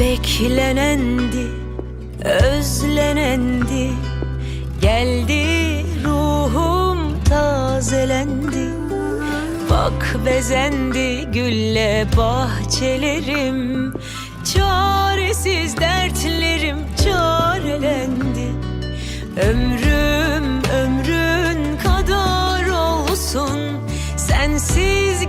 Beklenendi, özlenendi Geldi ruhum tazelendi Bak bezendi gülle bahçelerim. Çaresiz dertlerim çarelendi. Ömrüm ömrün kadar olsun Sensiz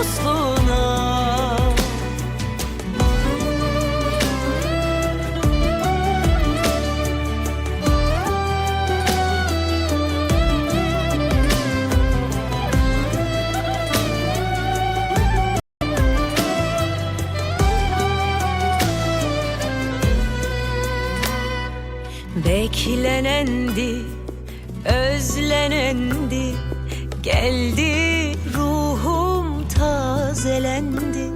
dostluğuna Beklenendi, özlenendi Geldi tazelendi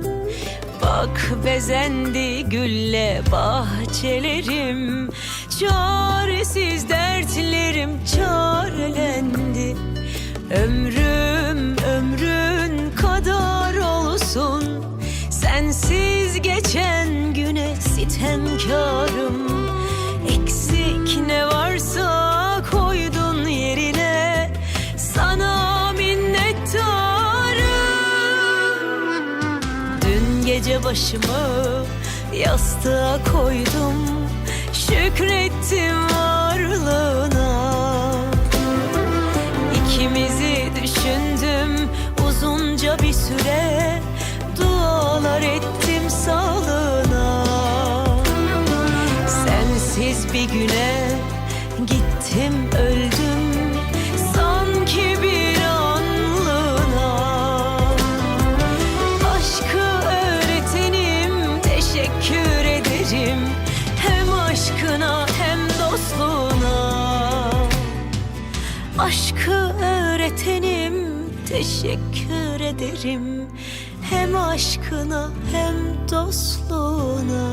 Bak bezendi gülle bahçelerim. Çaresiz dertlerim çarelendi. Ömrüm ömrün kadar olsun. Sensiz geçen güne sitemkarım gece başımı yastığa koydum. Şükrettim varlığına. İkimizi düşündüm uzunca bir süre teşekkür ederim hem aşkına hem dostluğuna.